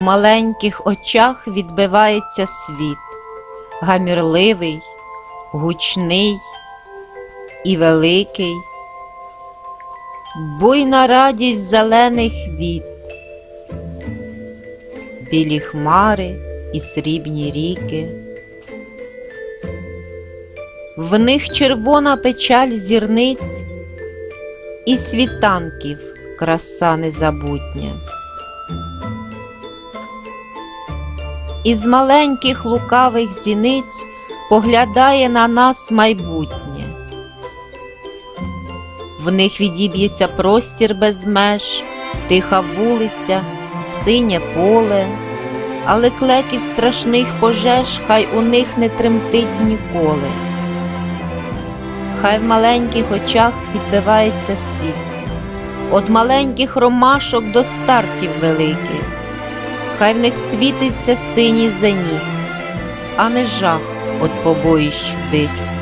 В маленьких очах відбивається світ, гамірливий, гучний і великий, буйна радість зелених віт, білі хмари і срібні ріки. В них червона печаль зірниць і світанків краса незабутня. Із маленьких лукавих зіниць поглядає на нас майбутнє. В них відіб'ється простір без меж, тиха вулиця, синє поле, але клекіт страшних пожеж хай у них не тремтить ніколи. Хай в маленьких очах відбивається світ, От маленьких ромашок до стартів великих, хай в них світиться синій зеніт, а не жах от побоїщ диких.